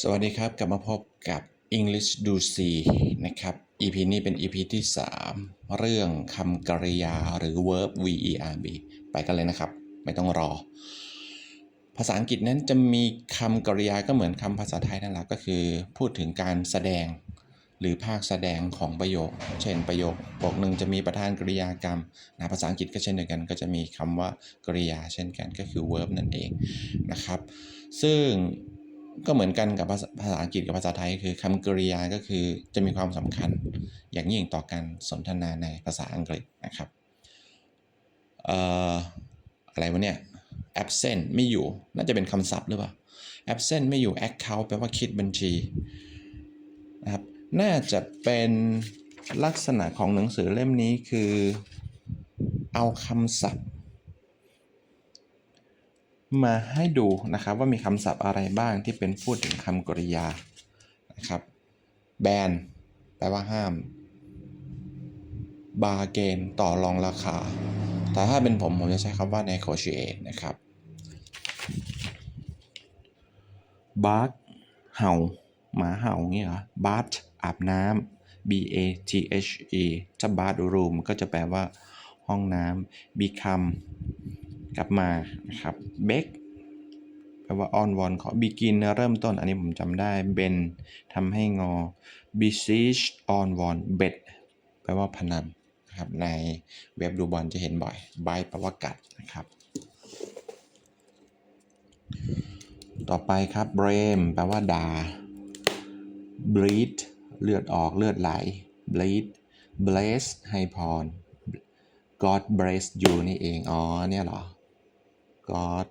สวัสดีครับ กลับมาพบกับ English Do See นะครับ EP นี้เป็น EP ที่ 3 เรื่องคำกริยาหรือ verb verb ไปกันเลยนะครับ ไม่ต้องรอ ภาษาอังกฤษนั้นจะมีคำกริยาก็เหมือนคำภาษาไทยนั่นแหละก็คือ พูดถึงการแสดงหรือภาคแสดงของประโยค เช่นประโยคบทหนึ่งจะมีประธานกริยากรรมนะภาษาอังกฤษก็เช่นเดียวกัน ก็จะมีคำว่ากริยาเช่นกันก็คือ verb นั่นเองนะครับ ซึ่ง ก็เหมือนกันกับภาษาภาษาอังกฤษกับภาษาไทย คือคำกริยาก็คือจะมีความสำคัญอย่างยิ่งต่อการสนทนาในภาษาอังกฤษนะครับเอ่ออะไรวะเนี่ย absent ไม่อยู่ น่าจะเป็นคำศัพท์หรือเปล่า absent ไม่อยู่ account แปลว่าคิดบัญชีนะครับน่าจะเป็นลักษณะของหนังสือเล่มนี้คือเอาคำศัพท์ มาให้ดูนะครับว่ามีคำศัพท์อะไรบ้างที่เป็นพูดถึงคำกริยานะครับ ban แปลว่าห้าม bargain ต่อรองราคา แต่ถ้าเป็นผม ผมจะใช้คำว่า negotiate นะครับ bark เห่า หมาเห่าเงี้ยเหรอ bath อาบน้ำ b a t h e ถ้า bathroom ก็จะแปลว่าห้องน้ำ become กลับมานะครับ beg แปลว่าอ้อนวอนขอ begin เริ่มต้น อันนี้ผมจำได้ ben ทำให้งอ besiege อ้อนวอน bet แปลว่าพนันนะครับในเว็บดูบอลจะเห็นบ่อย bite แปลว่ากัดนะครับต่อไปครับ blame แปลว่าด่า bleed เลือดออกเลือดไหล bleed bless ให้พร God bless you นี่เอง อ๋อ เนี่ยเหรอ God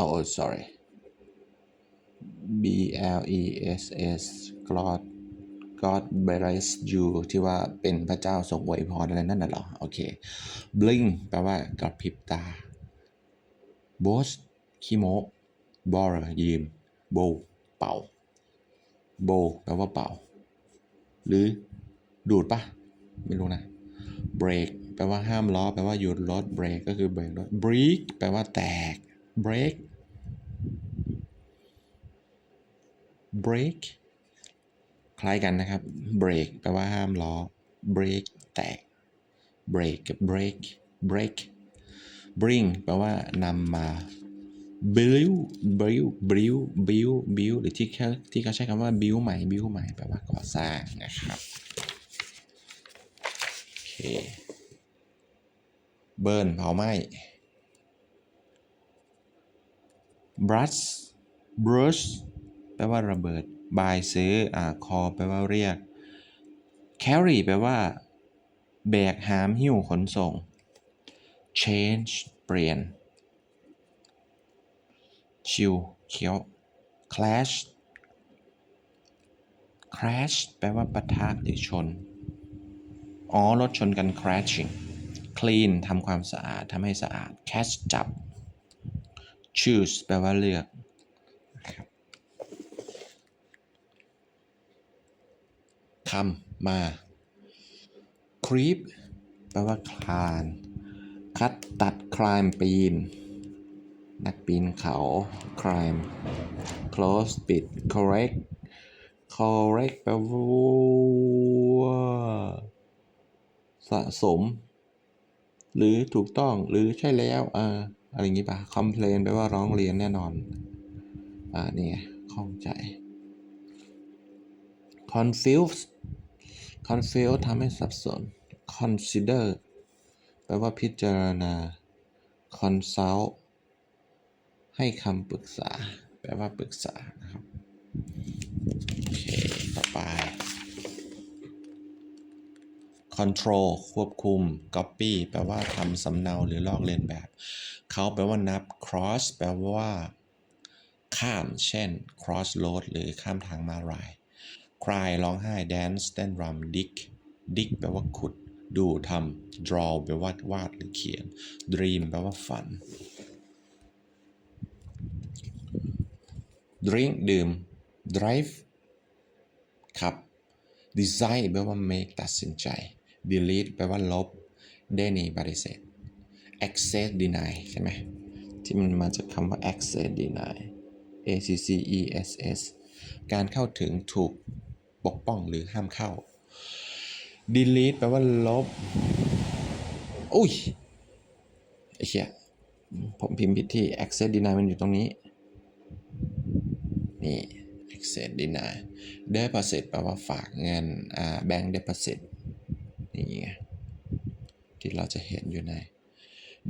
oh oh, sorry B L E S S God God bless you ที่ว่าเป็นพระเจ้าทรงอวยพรอะไรนั่นน่ะเหรอ โอเค blink แปลว่ากระพริบตา boast ขี้โม borrow ยืม bow เป่า bow แปลว่าเป่า หรือดูดปะไม่รู้นะ break แปลว่าห้ามล้อ แปลว่าหยุดรถ break ก็คือเบรกรถ break แปลว่าแตก break break คล้ายกันนะครับ break แปลว่าห้ามล้อ break แตก break กับ break break bring แปลว่านำมา build build build build build หรือที่เขาที่เขาใช้คำว่า build ใหม่ build ใหม่ แปลว่าก่อสร้างนะครับ โอเค burn เผาไหม้ brush brush แปลว่าระเบิด buy ซื้ออ่า call แปลว่าเรียก carry แปลว่า แบกหามหิ้วขนส่ง change เปลี่ยนชิวเคี้ยว clash crash แปลว่าปะทะหรือชน อ๋อ รถชนกัน crashing clean ทำความสะอาดทำให้สะอาด catch จับ choose แปลว่าเลือกนะคำมา creep แปลว่าคลาน คัดตัด climb ปีน นักปีนเขา climb close ปิด correct correct แปลว่าสะสม หรือถูกต้องหรือใช่แล้วอ่าอะไรอย่างนี้ปะ complain แปลว่าร้องเรียนแน่นอน อ่านี่ไงข้องใจ confuse confuse ทำให้สับสน consider แปลว่าพิจารณา consult ให้คำปรึกษา แปลว่าปรึกษานะครับ โอเค ต่อไป control ควบคุม copy แปลว่าทำสำเนาหรือลอกเลียนแบบ เขาแปลว่านับ cross แปลว่าข้าม เช่น cross road หรือข้ามทางมาลาย cry ร้องไห้ dance เต้นรำ dig dig แปลว่าขุด ดูทำ draw แปลว่าวาดหรือเขียน dream แปลว่าฝัน drink ดื่ม drive ขับ decide แปลว่า make ตัดสินใจ delete แปลว่าลบ deny ปฏิเสธ access deny ใช่ไหมที่มันมาจากคำว่า access deny access การเข้าถึงถูกปกป้องหรือห้ามเข้า delete แปลว่าลบ อุ้ยไอ้เหี้ยผมพิมพ์ผิดที่ access deny มันอยู่ตรงนี้ นี่ access deny deposit แปลว่าฝากเงิน อ่า bank deposit นี่ไงที่เราจะเห็นอยู่ใน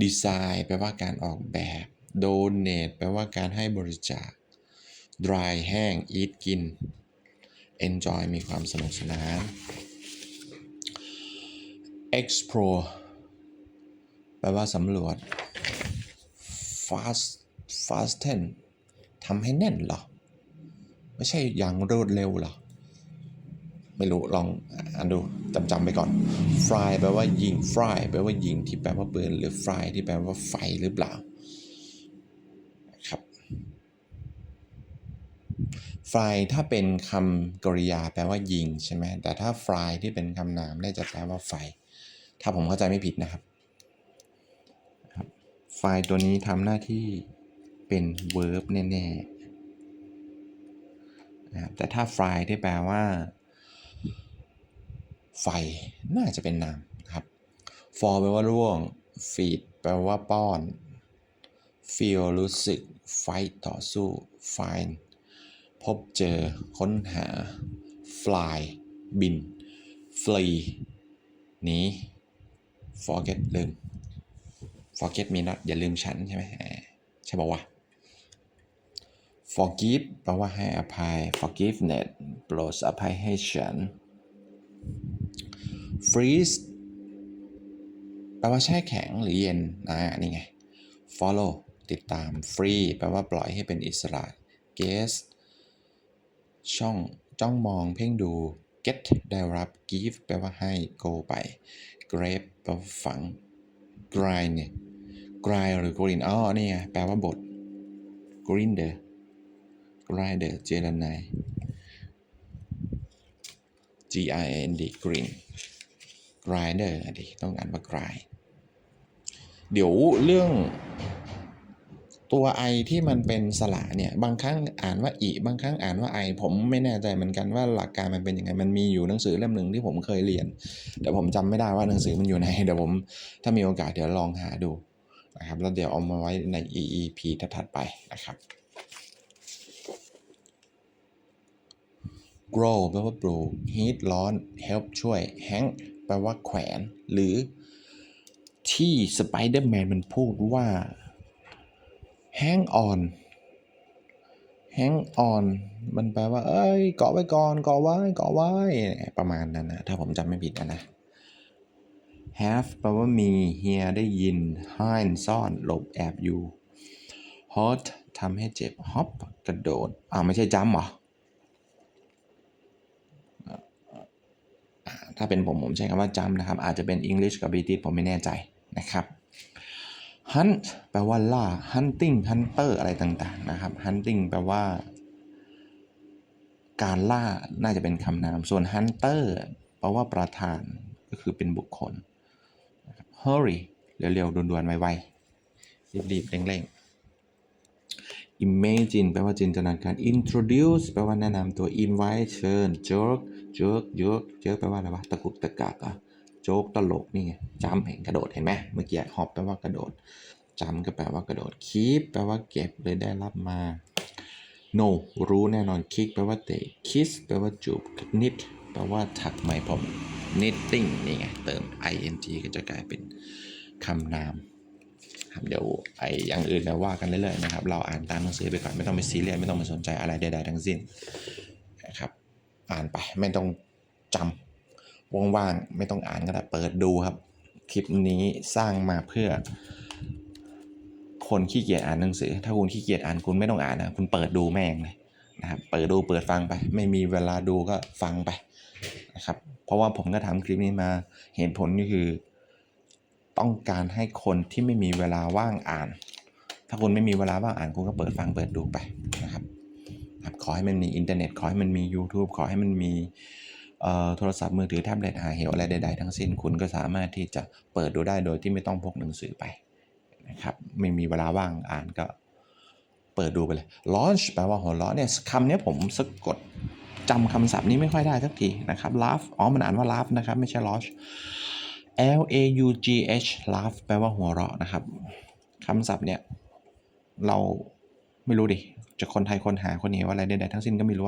design แปลว่าการออกแบบ donate แปลว่าการให้บริจาค dry แห้ง eat กิน enjoy มีความสนุกสนาน explore แปลว่าสำรวจ fast fasten ทำให้แน่นเหรอ ไม่ใช่อย่างรวดเร็วเหรอ ไม่รู้ลองอ่านดูจำจำไปก่อน fry แปลว่ายิง fry แปลว่ายิงที่แปลว่าปืนหรือ fry ที่แปลว่าไฟหรือเปล่าครับ fry ถ้าเป็นคำกริยาแปลว่ายิงใช่ไหมแต่ถ้า fry ที่เป็นคำนามน่าจะแปลว่าไฟ ถ้าผมเข้าใจไม่ผิดนะครับครับ fry ตัวนี้ทำหน้าที่เป็น verb แน่ๆนะครับแต่ถ้า fry ที่แปลว่า ไฟน่าจะเป็นนามนะครับ for แปลว่าร่วง feed แปลว่าป้อน feel รู้สึก fight ต่อสู้ find พบเจอ ค้นหา fly บิน flee หนี forget ลืม forget me not อย่าลืมฉันใช่ไหมใช่ป่าวะ forgive แปลว่าให้อภัย forgiveness โปรดอภัยให้ฉัน freeze แปลว่าแช่แข็งหรือเย็นอ่านี่ไง follow ติดตาม free แปลว่าปล่อยให้เป็นอิสระ gaze ช่องจ้องมองเพ่งดู get ได้รับ give แปลว่าให้ go ไป grave แปลว่าฝัง grind เนี่ย grind หรือ grind อ๋อนี่ไงแปลว่าบด grinder grinder เจรนาย G R I N D grind grinder อดิต้องอ่านว่า grind เดี๋ยวเรื่องตัว i ที่มันเป็นสระเนี่ย บางครั้งอ่านว่าอีบางครั้งอ่านว่า i ผมไม่แน่ใจเหมือนกันว่าหลักการมันเป็นยังไง มันมีอยู่หนังสือเล่มหนึ่งที่ผมเคยเรียน แต่ผมจำไม่ได้ว่าหนังสือมันอยู่ไหนเดี๋ยวผมถ้ามีโอกาสเดี๋ยวลองหาดูนะครับแล้วเดี๋ยวเอามาไว้ใน EEP ถัดไปนะครับ grow แปลว่าปลูก heat ร้อน help ช่วย hang แปลว่าแขวน หรือที่ Spider-Man มันพูดว่า hang on hang on มันแปลว่า เอ้ย เกาะไว้ก่อน เกาะไว้ เกาะไว้ ประมาณนั้นนะ ถ้าผมจำไม่ผิดนะนะ have แปลว่ามี hear ได้ยิน hide ซ่อน หลบแอบอยู่ hot ทำให้เจ็บ hop กระโดด อ้าว ไม่ใช่จำเหรอ ถ้าเป็นผมผมใช้คำว่าจำนะครับ อาจจะเป็น English กับ British ผมไม่แน่ใจนะครับ hunt แปลว่าล่า hunting hunter อะไรต่างๆนะครับ hunting แปลว่า การล่าน่าจะเป็นคำนาม ส่วน hunter แปลว่าประธานก็คือเป็นบุคคล hurry เร็วๆด่วนๆไวๆรีบๆเร่งๆ imagine แปลว่าจินตนาการ introduce แปลว่าแนะนำตัว invite เชิญ jerk jerk jerk jerk แปลว่าอะไรวะตะกุกตะกักอะโจ๊กตลกนี่ไงจำเห็นกระโดดเห็นไหมเมื่อกี้ hop แปลว่ากระโดดจำก็แปลว่ากระโดด keep แปลว่าเก็บเลยได้รับมา no รู้แน่นอน kick แปลว่าเตะ kiss แปลว่าจูบ knit แปลว่าถักไหมพรม knitting นี่ไง เติม ing ก็จะกลายเป็นคำนามครับเดี๋ยวไอ้อย่างอื่นเราว่ากันเรื่อยๆนะครับ เราอ่านตามหนังสือไปก่อนไม่ต้องไปซีเรียสไม่ต้องไปสนใจอะไรใดๆทั้งสิ้นนะครับ อ่านไปไม่ต้องจำว่างๆไม่ต้องอ่านก็ได้เปิดดูครับ คลิปนี้สร้างมาเพื่อ คนขี้เกียจอ่านหนังสือ ถ้าคุณขี้เกียจอ่านคุณไม่ต้องอ่านนะคุณเปิดดูแม่งเลยนะครับเปิดดูเปิดฟังไป ไม่มีเวลาดูก็ฟังไปนะครับเพราะว่าผมก็ทำคลิปนี้มาเหตุผลก็คือ ต้องการให้คนที่ไม่มีเวลาว่างอ่าน ถ้าคุณไม่มีเวลาว่างอ่านคุณก็เปิดฟังเปิดดูไปนะครับ ครับขอให้มันมีอินเทอร์เน็ตขอให้มันมี YouTube ขอให้มันมีโทรศัพท์มือถือแท็บเล็ตหาเหวอะไรใดๆทั้งสิ้นคุณก็สามารถที่จะเปิดดูได้โดยที่ไม่ต้องพกหนังสือไปนะครับไม่มีเวลาว่างอ่านก็เปิดดูไปเลย launch แปลว่าหัวเราะเนี่ยคำนี้ผมสะกดจำคำศัพท์นี้ไม่ค่อยได้สักทีนะครับ laugh อ๋อมันอ่านว่า laugh นะครับไม่ใช่ launch L A U G H laugh แปลว่าหัวเราะนะครับคำศัพท์เนี่ยเราไม่รู้ดิ จะคนไทยคนหาคนเหว่าอะไรใดๆทั้งสิ้นก็ไม่รู้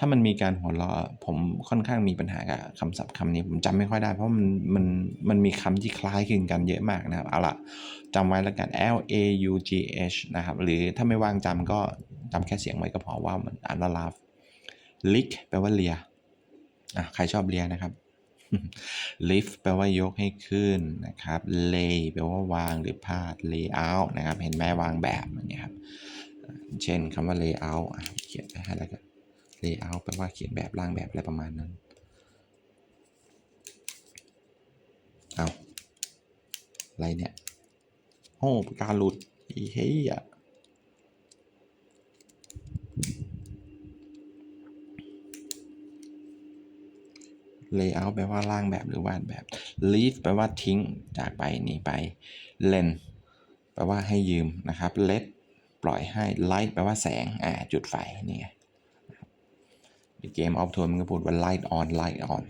ถ้ามันมีการหัวเราะผมค่อนข้างมีปัญหากับคำศัพท์คำนี้ ผมจำไม่ค่อยได้ เพราะมันมันมันมีคำที่คล้ายคลึงกันเยอะมากนะครับ เอาละจำไว้แล้วกัน L A U G H นะครับ หรือถ้าไม่ว่างจำก็จำแค่เสียงไว้ก็พอว่ามันอ่านว่า laugh lick แปลว่าเลียอะใครชอบเลียนะครับ lift แปลว่ายกให้ขึ้นนะครับ lay แปลว่าวางหรือพาด lay out นะครับ เห็นไหมวางแบบอย่างเงี้ยครับ เช่นคำว่า lay out เขียนไปให้แล้วกัน lay out แปลว่าเขียนแบบร่างแบบอะไรประมาณนั้น เอาอะไรเนี่ย โอ้ปากการหลุด อีเฮีย layout แปลว่าร่างแบบหรือวาดแบบ leave แปลว่าทิ้งจากไปหนีไป lend แปลว่าให้ยืมนะครับ let ปล่อยให้ light แปลว่าแสง อ่า จุดไฟ นี่ไง The Game of tone มันก็พูดว่า light on light on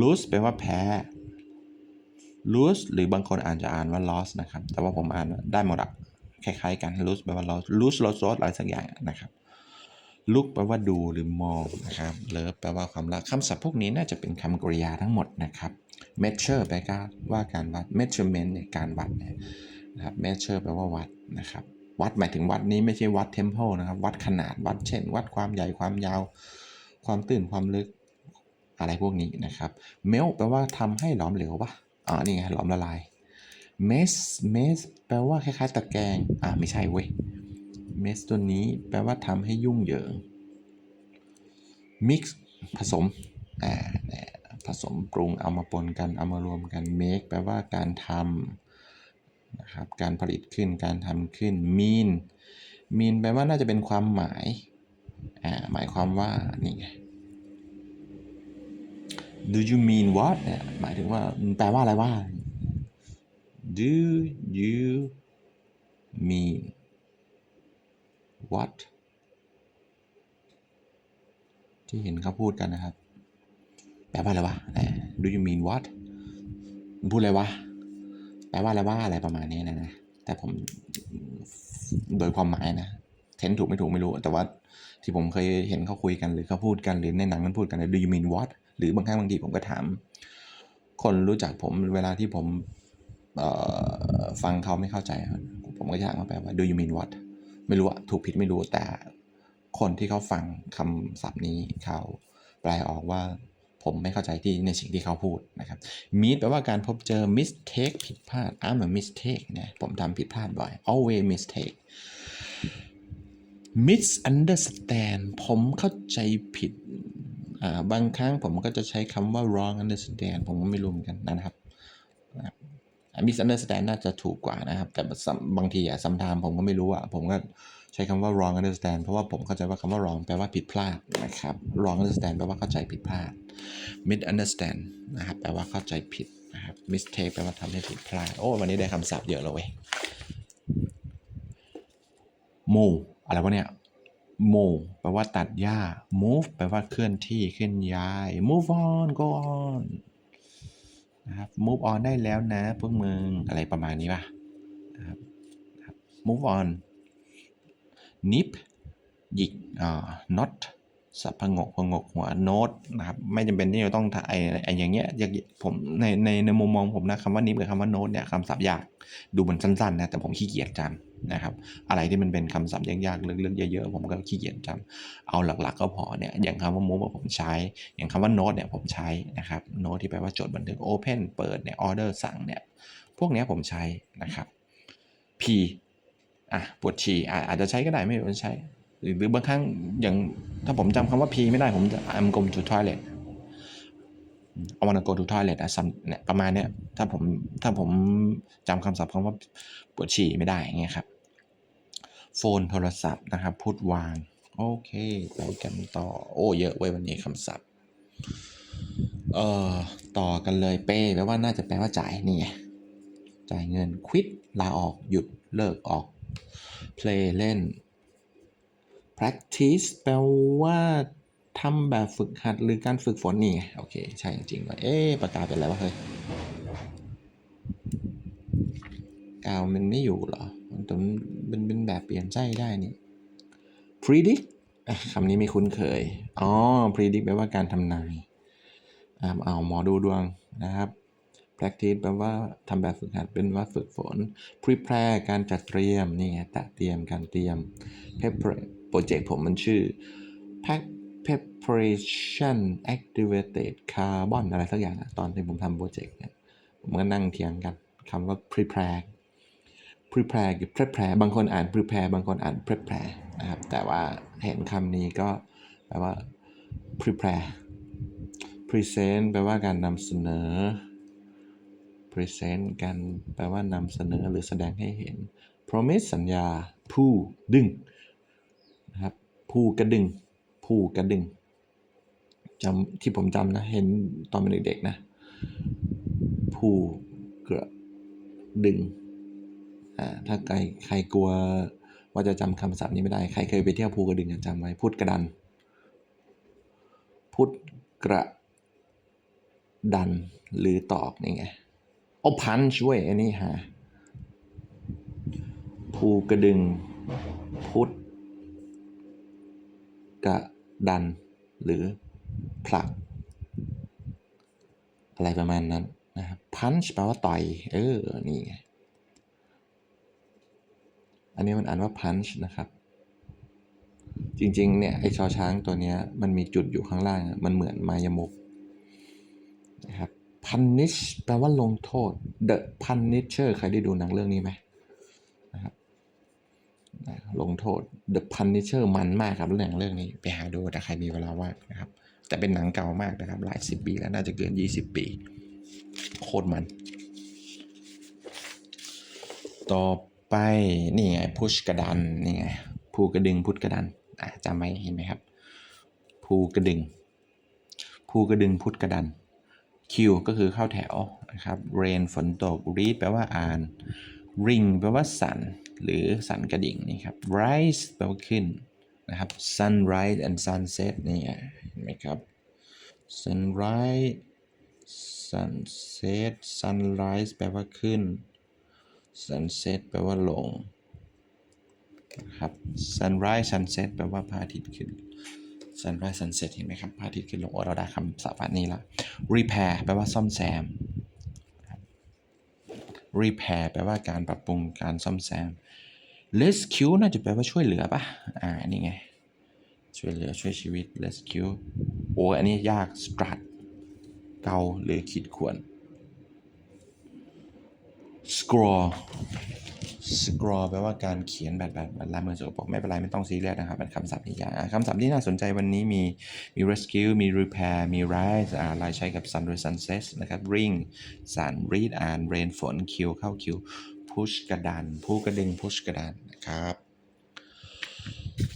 lose แปลว่าแพ้ lose หรือบางคนอ่านจะอ่านว่า loss นะครับ แต่ว่าผมอ่านได้หมดอะคล้ายๆกัน lose แปลว่า loss lose loss loss อะไรสักอย่างนะครับ look แปลว่าดูหรือมองนะครับ love แปลว่าความรักคำศัพท์พวกนี้น่าจะเป็นคำกริยาทั้งหมดนะครับ measure แปลว่าการวัด measurement เนี่ยการวัดเนี่ย นะครับ measure แปลว่าวัดนะครับ วัดหมายถึงวัดนี้ไม่ใช่วัด temple นะครับ วัดขนาดวัดเช่น วัดความใหญ่ความยาว ความตื้นความลึกอะไรพวกนี้นะครับ melt แปลว่าทำให้หลอมเหลวปะอ๋อนี่ไงหลอมละลาย mess mess แปลว่าคล้ายๆตะแกรงอ่าไม่ใช่เว้ย mess ตัวนี้แปลว่าทำให้ยุ่งเหยิง mix ผสมอ่าเนี่ยผสมปรุงเอามาปนกันเอามารวมกัน make แปลว่าการทำ นะครับการผลิตขึ้นการทำขึ้น mean mean แปลว่าน่าจะเป็นความหมายอ่าหมายความว่านี่ไง do you mean what เนี่ยหมายถึงว่าแปลว่าอะไรว่า do you mean what ที่เห็นเขาพูดกันนะครับ แปลว่าอะไรวะ do you mean what พูดอะไรวะ แปลว่าอะไรว่าอะไรประมาณนี้นะนะ แต่ผมโดยความหมายนะเทนถูกไม่ถูกไม่รู้ แต่ว่าที่ผมเคยเห็นเขาคุยกันหรือเขาพูดกันหรือในหนังมันพูดกัน do you mean what หรือบางครั้งบางทีผมก็ถาม คนรู้จักผมเวลาที่ผมฟังเขาไม่เข้าใจ ผมก็ถามเขาไปว่า do you mean what ไม่รู้อะถูกผิดไม่รู้แต่คนที่เขาฟังคำศัพท์นี้เขาแปลออกว่า ผมไม่เข้าใจที่ในสิ่งที่เขาพูดนะครับ meet แปลว่าการพบเจอ mistake ผิดพลาด I'm a mistake เนี่ยผมทำผิดพลาดบ่อย always mistake misunderstand ผมเข้าใจผิดอ่าบางครั้งผมก็จะใช้คำว่า wrong understand ผมก็ไม่รู้เหมือนกันนะครับ misunderstand น่าจะถูกกว่านะครับ แต่บางทีอะซัมทามผมก็ไม่รู้อะผมก็ ช้คำว่า wrong understand เพราะว่าผมเข้าใจว่าคำว่า wrong แปลว่าผิดพลาดนะครับ wrong understand แปลว่าเข้าใจผิดพลาด misunderstand นะครับแปลว่าเข้าใจผิดนะครับ mistake แปลว่าทำให้ผิดพลาด โอ้วันนี้ได้คำศัพท์เยอะเลยเว้ย move อะไรวะเนี่ย move แปลว่าตัดหญ้า move แปลว่าเคลื่อนที่เคลื่อนย้าย move on go on นะครับ move on ได้แล้วนะพวกมึงอะไรประมาณนี้ป่ะนะครับ move on nip หยิกอ่า not สับพงกพงกหัว note นะครับไม่จำเป็นที่จะต้องถ่ายไอ้อย่างเงี้ยอย่างผมในในในมุมมองผมนะคำว่า nip กับคำว่า note เนี่ยคำศัพท์ยากดูมันสั้นๆนะแต่ผมขี้เกียจจำนะครับอะไรที่มันเป็นคำศัพท์ยากๆลึกๆเยอะๆผมก็ขี้เกียจจำเอาหลักๆก็พอเนี่ยอย่างคำว่า move ผมใช้ อย่างคำว่า note เนี่ยผมใช้นะครับ note ที่แปลว่าจดบันทึก open เปิดเนี่ย order สั่งเนี่ยพวกนี้ผมใช้นะครับ p อะปวดฉี่อะอาจจะใช้ก็ได้ไม่ต้องใช้ หรือบางครั้งอย่างถ้าผมจำคำว่า p ไม่ได้ผมจะ I'm going to toilet I wanna go to toilet อะเนี่ยประมาณเนี้ยถ้าผมถ้าผมจำคำศัพท์คำว่าปวดฉี่ไม่ได้อย่างเงี้ยครับ โฟนโทรศัพท์นะครับ พูดวาง โอเคไปกันต่อ โอ้ เยอะเว้ยวันนี้คำศัพท์ เอ่อ ต่อกันเลยเป้แปลว่าน่าจะแปลว่าจ่ายนี่ไงจ่ายเงินควิดลาออกหยุดเลิกออก play เล่น practice แปลว่าทำแบบฝึกหัดหรือการฝึกฝนนี่ไงโอเค ใช่จริงว่าเอ๊ปากกาเป็นอะไรวะเฮ้ยกาวมันไม่อยู่เหรอ มันต้องเป็นเป็นแบบเปลี่ยนใจได้นี่ predict คำนี้ไม่คุ้นเคย อ๋อ predict แปลว่าการทำนายอ่าเอาหมอดูดวงนะครับ practice แปลว่าทำแบบฝึกหัดเป็นว่าฝึกฝน prepare การจัดเตรียมนี่ไงตัดเตรียมการเตรียม prepare โปรเจกต์ผมมันชื่อ Pack- preparation activated carbon อะไรสักอย่างอะตอนที่ผมทำโปรเจกต์เนี่ยผมก็นั่งเถียงกันคำว่า prepare prepare กับ prepare บางคนอ่าน prepare บางคนอ่าน prepare นะครับแต่ว่าเห็นคำนี้ก็แปลว่า prepare present แปลว่าการนำเสนอ present กันแปลว่านำเสนอหรือแสดงให้เห็น promise สัญญา ผู้ดึงนะครับ ผู้กระดึง ผู้กระดึงจำที่ผมจำนะ เห็นตอนเป็นเด็กๆนะ ผู้กระดึงอ่าถ้าใครใครกลัวว่าจะจำคำศัพท์นี้ไม่ได้ ใครเคยไปเที่ยวภูกระดึงจำไว้พุทธกระดันพุทธกระดันหรือตอกนี่ไง อ้พันช่วยอันนี้ฮะภูกระดึง พุทธกระดัน หรือผลัก อะไรประมาณนั้นนะครับพันช์แปลว่าต่อย เออ นี่ไง อันนี้มันอ่านว่า punch นะครับ จริง ๆ เนี่ย ไอ้ชอช้างตัวเนี้ย มันมีจุดอยู่ข้างล่าง มันเหมือนมายมกนะครับ punish แปลว่าลงโทษ the punisher ใครได้ดูหนังเรื่องนี้ไหมนะครับลงโทษ the punisher มันมากครับเรื่องเรื่องนี้ไปหาดูถ้าใครมีเวลาว่างนะครับ แต่เป็นหนังเก่ามากนะครับ หลายสิบปีแล้วน่าจะเกิน 20 ปี โคตรมัน ต่อไป นี่ไงพุชกระดันนี่ไงภูกระดึงพุทกระดันอะจำไว้เห็นไหมครับภูกระดึงภูกระดึงพุทกระดัน คิวก็คือเข้าแถวนะครับ rain ฝนตก read แปลว่าอ่าน ring แปลว่าสั่นหรือสั่นกระดิ่งนี่ครับ rise แปลว่าขึ้นนะครับ sunrise and sunset นี่เห็นไหมครับ sunrise sunset sunrise แปลว่าขึ้น sunset แปลว่าลงนะครับ sunrise sunset แปลว่าพระอาทิตย์ขึ้น sunrise sunset เห็นไหมครับพระอาทิตย์ขึ้นลงเราได้คำศัพท์นี้ละ repair แปลว่าซ่อมแซมรับ repair แปลว่าการปรับปรุงการซ่อมแซม rescue น่าจะแปลว่าช่วยเหลือปะอ่านี่ไง ช่วยเหลือช่วยชีวิต rescue โอ้อันนี้ยาก strat เกาหรือขีดข่วน scroll scroll แปลว่าการเขียนแบบแบบแบบลายมือสกปรกไม่เป็นไรไม่ต้องซีเรียสนะครับเป็นคำศัพท์ที่ยากอะคำศัพท์ที่น่าสนใจวันนี้มีมี rescue มี repair มี rise อ่าลายใช้กับ sun หรือ sunset นะครับ ring สัน read อ่าน rain ฝนคิวเข้าคิว push กระดานผู้กระดึง push กระดานนะครับ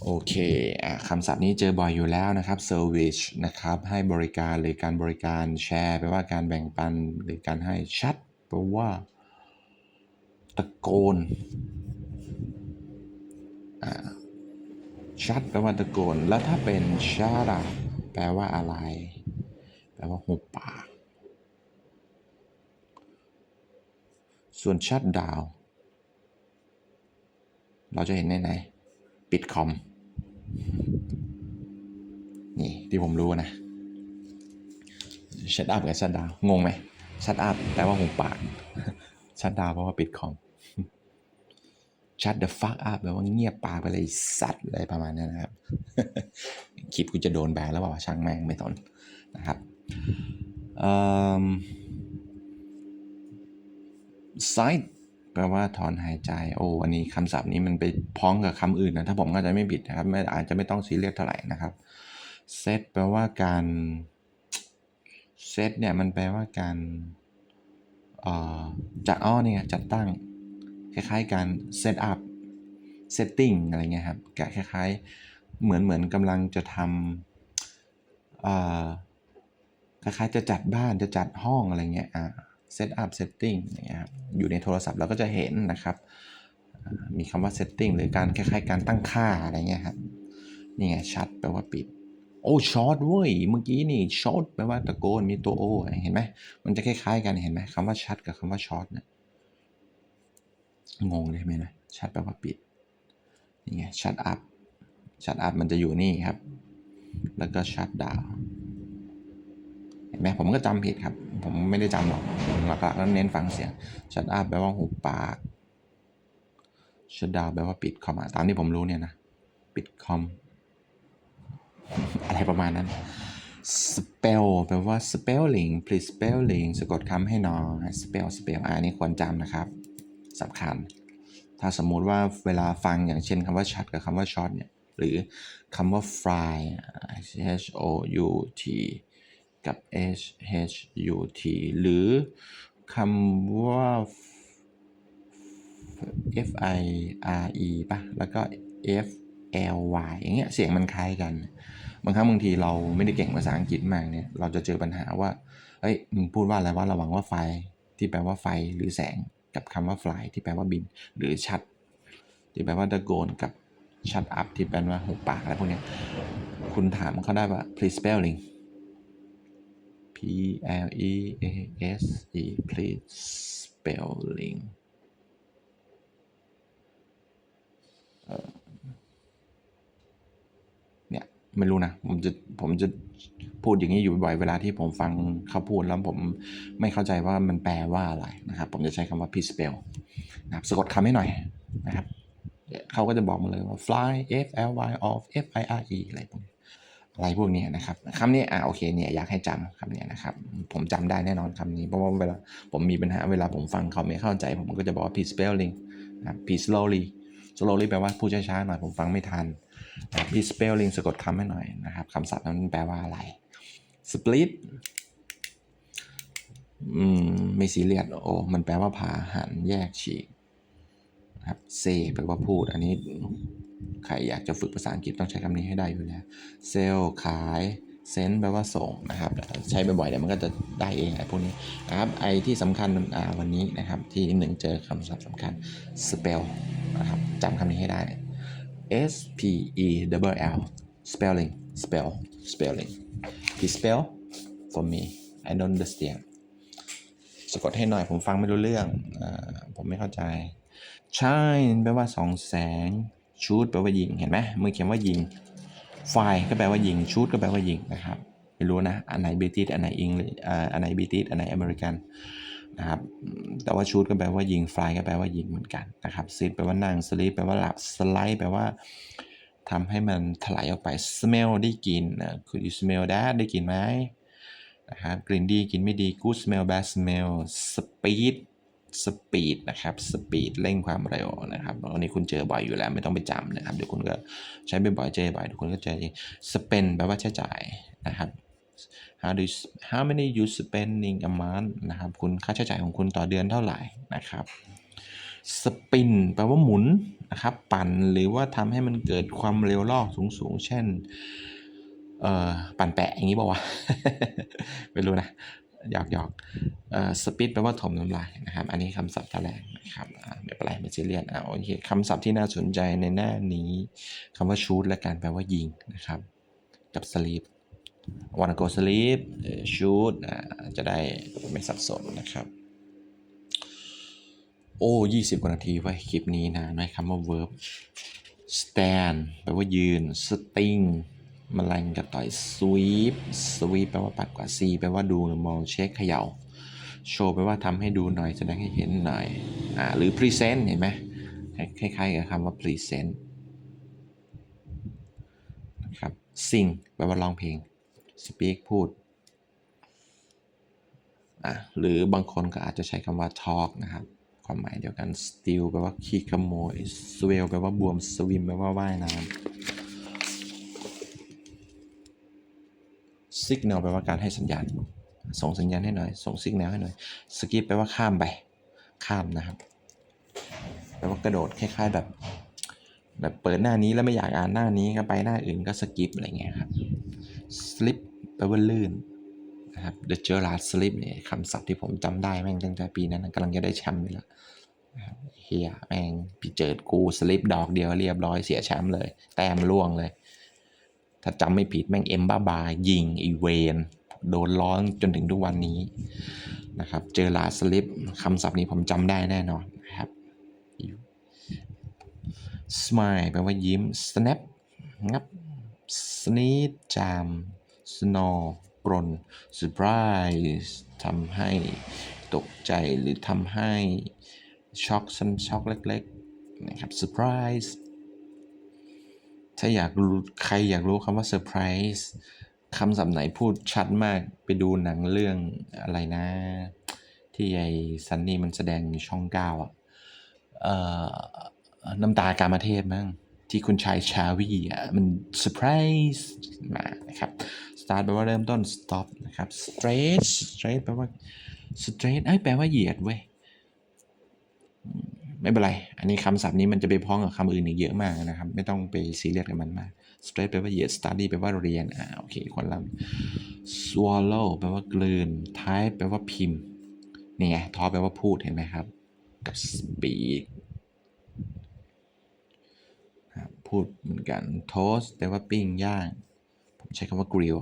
โอเคอะคำศัพท์นี้เจอบ่อยอยู่แล้วนะครับ service นะครับ ให้บริการหรือการบริการแชร์แปลว่าการแบ่งปันหรือการให้ชัดแปลว่า ตะโกนชัดแปลว่าตะโกน แล้วถ้าเป็นชาดาแปลว่าอะไร แปลว่าหุบปาก ส่วนชัดดาว เราจะเห็นในไหน ปิดคอม นี่ที่ผมรู้นะชัดอัพกับชัดดาว งงไหมชัดอัพแปลว่าหุบปากชัดดาวแปลว่าปิดคอม ชัด the fuck up แปลว่าเงียบปากไปเลยสัตว์อะไรประมาณนั้นนะครับ คลิปกูจะโดนแบนแล้วเปล่าช่างแม่งไม่ทนนะครับเอ่อ side แปลว่าถอนหายใจ โอ้อันนี้คำศัพท์นี้มันไปพ้องกับคำอื่นนะ ถ้าผมก็จะไม่ผิดนะครับไม่อาจจะไม่ต้องซีเรียสเท่าไหร่นะครับ set แปลว่าการ set เนี่ยมันแปลว่าการจัดอ้อเนี่ยจัดตั้ง คล้ายๆ การ set up setting อะไรเงี้ยครับก็คล้ายๆเหมือนเหมือนกำลังจะทำคล้ายๆจะจัดบ้านจะจัดห้องอะไรเงี้ยอ่า set up setting อย่างเงี้ยครับอยู่ในโทรศัพท์เราก็จะเห็นนะครับ มีคำว่า setting หรือการคล้ายๆ การตั้งค่าอะไรเงี้ยครับนี่ไงชัดแปลว่าปิด โอ้ช็อตเว้ย เมื่อกี้นี่ช็อตแปลว่าตะโกนมีตัวโอเห็นไหมมันจะคล้ายๆกันเห็นไหมคำว่าชัดกับคำว่าช็อตเนี่ย งงเลยไหมนะชัดแปลว่าปิดนี่ไงชัดอัพชัดอัพมันจะอยู่นี่ครับ แล้วก็ชัดดาวเห็นไหมผมก็จำผิดครับ ผมไม่ได้จำหรอกหลักๆแล้วเน้นฟังเสียงชัดอัพแปลว่าหุบปากชัดดาวแปลว่าปิดคอมตามที่ผมรู้เนี่ยนะปิดคอมอะไรประมาณนั้น spell แปลว่า spelling please spelling สะกดคำให้หน่อย spell spell อันนี้ควรจำนะครับ สำคัญ ถ้าสมมุติว่าเวลาฟังอย่างเช่นคำว่าชัดกับคำว่าช็อตเนี่ย หรือคำว่า fly h o u t กับ h h u t หรือคำว่า f i r e ปะแล้วก็ f l y อย่างเงี้ยเสียงมันคล้ายกัน บางครั้งบางทีเราไม่ได้เก่งภาษาอังกฤษมากเนี่ย เราจะเจอปัญหาว่า เฮ้ย มึงพูดว่าอะไรว่าระวังว่าไฟที่แปลว่าไฟหรือแสง กับคำว่า fly ที่แปลว่าบิน หรือชัดที่แปลว่าตะโกนกับ shut up ที่แปลว่าหุบปากอะไรพวกนี้คุณถามเขาได้ว่า please spelling p l e a s e please spelling เนี่ย ไม่รู้นะ ผมจะผมจะพูดอย่างนี้อยู่บ่อยเวลาที่ผมฟังเขาพูดแล้วผมไม่เข้าใจว่ามันแปลว่าอะไรนะครับ ผมจะใช้คำว่า please spell นะครับสะกดคำให้หน่อยนะครับเขาก็จะบอกมาเลยว่า fly f l y off f i r e อะไรพวกนี้อะไรพวกนี้นะครับคำนี้อ่าโอเคเนี่ยอยากให้จำคำนี้นะครับ ผมจำได้แน่นอนคำนี้ เพราะว่าเวลาผมมีปัญหาเวลาผมฟังเขาไม่เข้าใจ ผมก็จะบอกว่า please spelling นะ please slowly slowly แปลว่าพูดช้าๆหน่อยผมฟังไม่ทัน please spelling สะกดคำให้หน่อยนะครับคำศัพท์นั้นแปลว่าอะไร split อืมไม่ซีเรียสโอ้มันแปลว่าผ่าหันแยกฉีกครับ say แปลว่าพูด อันนี้ใครอยากจะฝึกภาษาอังกฤษต้องใช้คำนี้ให้ได้อยู่แล้ว sell ขาย send แปลว่าส่งนะครับ ใช้บ่อยๆเดี๋ยวมันก็จะได้เองไอ้พวกนี้นะครับไอ้ที่สำคัญอ่าวันนี้นะครับที่หนึ่งเจอคำศัพท์สำคัญ spell นะครับจำคำนี้ให้ได้ S P E double L spelling spell spelling please spell for me I don't understand สะกดให้หน่อยผมฟังไม่รู้เรื่องอาผมไม่เข้าใจ shine แปลว่าสองแสง shoot แปลว่ายิง เห็นไหมมือเขียนว่ายิง fire ก็แปลว่ายิง shoot ก็แปลว่ายิงนะครับ ไม่รู้นะ อันไหนบริติชอันไหนอังกฤษอันไหนบริติชอันไหนอเมริกัน นะครับ แต่ว่าชูดก็แปลว่ายิงฟลายก็แปลว่ายิงเหมือนกันนะครับซิดแปลว่านั่งสลีปแปลว่าหลับสไลด์แปลว่าทำให้มันถลายออกไป smell ได้กลินนะ could you smell that ได้กลินไหมนะครับกลิ่นดีกลินไม่ดี good smell bad smell speed speed นะครับ speed เร่งความเร็วนะครับอันนี้คุณเจอบ่อยอยู่แล้วไม่ต้องไปจำนะครับเดี๋ยวคุณก็ใช้บ่อยๆเจอบ่อยทุกคนก็เจอเอง spend แปลว่าใช้จ่ายนะครับ how do you, how many you spending a month นะครับคุณค่าใช้จ่ายของคุณต่อเดือนเท่าไหร่นะครับ spin แปลว่าหมุนนะครับปั่นหรือว่าทำให้มันเกิดความเร็วลอกสูงๆเช่นเอ่อปั่นแปะอย่างนี้บอกว่าไม่รู้นะหยอกหยอกเอ่อ speed แปลว่าถมน้ำลายนะครับ อันนี้คำศัพท์แถลงนะครับไม่เป็นไรไม่ซีเรียสอ่าโอเคคำศัพท์ที่น่าสนใจในหน้านี้คำว่า shoot และการแปลว่ายิงนะครับ กับ sleep wanna go sleep shoot จะได้ไม่สับสนนะครับ โอ้ยี่สิบกว่านาทีไว้คลิปนี้นะในคำว่า verb stand แปลว่ายืน sting แมลงกระต่อย sweep sweep แปลว่าปัดกว่า see แปลว่าดูหรือมองเช็คเขย่า show แปลว่าทำให้ดูหน่อย แสดงให้เห็นหน่อยอ่าหรือ present เห็นไหมคล้ายๆกับคำว่า present นะครับ sing แปลว่าร้องเพลง speak พูดอะหรือบางคนก็อาจจะใช้คำว่า talk นะครับ ความหมายเดียวกัน steal แปลว่าขี้ขโมย swell แปลว่าบวม swim แปลว่าว่ายน้ำ signal แปลว่าการให้สัญญาณ ส่งสัญญาณให้หน่อย ส่ง signal ให้หน่อย skip แปลว่าข้ามไป ข้ามนะครับ แปลว่ากระโดดคล้ายๆแบบ แบบเปิดหน้านี้แล้วไม่อยากอ่านหน้านี้ก็ไปหน้าอื่นก็สกิปอะไรเงี้ยครับ slip แป ลว่าลื่นนะครับ The Gerard Slip เนี่ยคำศัพท์ที่ผมจำได้แม่งตั้งแต่ปีนั้นกำลังจะได้แชมป์นี่แหละเฮียแม่งพี่เจิดกูสลิปดอกเดียวเรียบร้อยเสียแชมป์เลย แต้มล่วงเลย ถ้าจำไม่ผิดแม่งเอ็มบ้าบายิงอีเวนโดนร้องจนถึงทุกวันนี้นะครับเจอลาสลิปคำศัพท์นี้ผมจำได้แน่นอนนะครับ smile แปลว่ายิ้ม snap งับ sneeze จาม snore กรน surprise ทำให้ตกใจหรือทำให้ช็อกสันช็อกเล็กๆ นะครับ surprise ถ้าอยากรู้ใครอยากรู้คำว่า surprise คำศัพท์ไหนพูดชัดมากไปดูหนังเรื่องอะไรนะ ที่ไอ้ซันนี่มันแสดงช่องเก้าอะน้ำตาการมาเทศมั้งที่คุณชายชาวีอะมันเซอร์ไพรส์มานะครับ start แปลว่าเริ่มต้น stop นะครับ straight straight แปลว่า straight เอ้ยแปลว่าเหยียดเว้ยไม่เป็นไร อันนี้คำศัพท์นี้มันจะไปพ้องกับคำอื่นอีกเยอะมากนะครับ ไม่ต้องไปซีเรียสกับมันมาก straight แปลว่าเหยียด study แปลว่าเรียน อ่าโอเคคนละ swallow แปลว่ากลืน type แปลว่าพิมพ์ นี่ไง talk แปลว่าพูดเห็นไหมครับ กับ speak พูดเหมือนกัน toast แปลว่าปิ้งย่าง ใช้คำว่า grill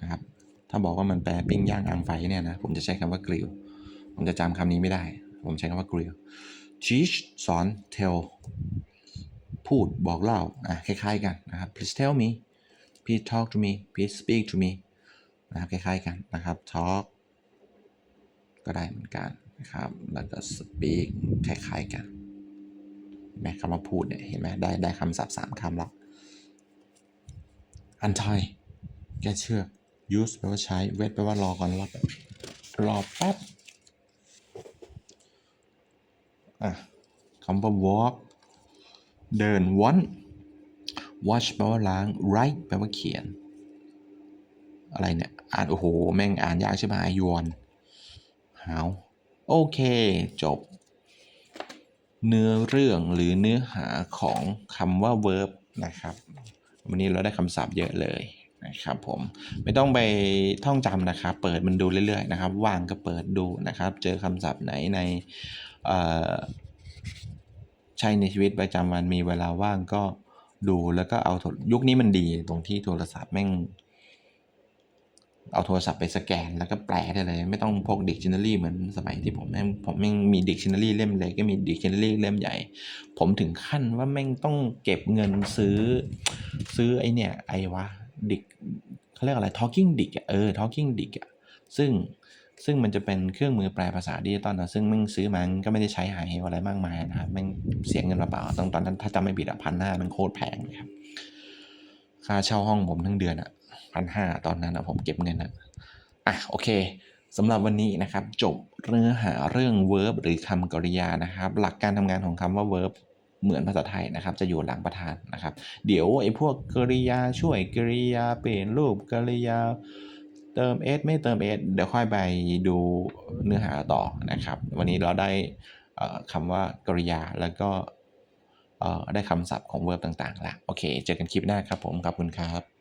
นะครับ ถ้าบอกว่ามันแปลปิ้งย่างอังไฟเนี่ยนะ ผมจะใช้คำว่า grill ผมจะจำคำนี้ไม่ได้ ผมใช้คำว่า grill teach สอน tell พูดบอกเล่า อะ คล้ายๆกันนะครับ please tell me please talk to me please speak to me นะครับ คล้ายๆกันนะครับ talk ก็ได้เหมือนกันนะครับ แล้วก็ speak คล้ายๆกันเห็นไหมคำว่าพูดเนี่ย เห็นไหมได้ได้คำศัพท์สามคำแล้ว untie แกเชือก use แปลว่าใช้ wait แปลว่ารอก่อนรอแป๊บรอแป๊บอะคำว่า walk เดิน want wash แปลว่าล้าง write แปลว่าเขียน อะไรเนี่ย อ่าน โอ้โห แม่งอ่านยากใช่ไหมยวนหาวโอเค จบ เนื้อเรื่องหรือเนื้อหาของคำว่า verb นะครับ วันนี้เราได้คำศัพท์เยอะเลยนะครับผมไม่ต้องไปท่องจำนะครับ เปิดมันดูเรื่อยๆนะครับว่างก็เปิดดูนะครับ เจอคำศัพท์ไหนในใช้ในชีวิตประจำวันมีเวลาว่างก็ดูแล้วก็เอาทยุคนี้มันดีตรงที่โทรศัพท์แม่ง เอาโทรศัพท์ไปสแกนแล้วก็แปลได้เลย ไม่ต้องพก dictionary เหมือนสมัยที่ผมแม่งผมแม่งมี dictionary เล่มเล็กก็มี dictionary เล่มใหญ่ ผมถึงขั้นว่าแม่งต้องเก็บเงินซื้อ ซื้อไอเนี่ยไอวะดิกเขาเรียกอะไร talking dic เออ talking dick อะซึ่งซึ่งมันจะเป็นเครื่องมือแปลภาษาดิจิตอลนะซึ่งแม่งซื้อมาก็ไม่ได้ใช้หายอะไรมากมายนะครับแม่งเสียเงินเปล่าตอนตอนนั้นถ้าจำไม่ผิดอะพันห้ามันโคตรแพงเลยครับ ค่าเช่าห้องผมทั้งเดือนอะ พันห้าตอนนั้นอะผมเก็บเงินอะอะโอเคสำหรับวันนี้นะครับ จบเนื้อหาเรื่อง verb หรือคำกริยานะครับ หลักการทำงานของคำว่า verb เหมือนภาษาไทยนะครับ จะอยู่หลังประธานนะครับ เดี๋ยวไอ้พวกกริยาช่วยกริยาเปลี่ยนรูปกริยาเติม s ไม่เติม s เดี๋ยวค่อยไปดูเนื้อหาต่อนะครับ วันนี้เราได้คำว่ากริยาแล้วก็ได้คำศัพท์ของ verb ต่างๆล้วโอเค เจอกันคลิปหน้าครับผมขอบคุณครับ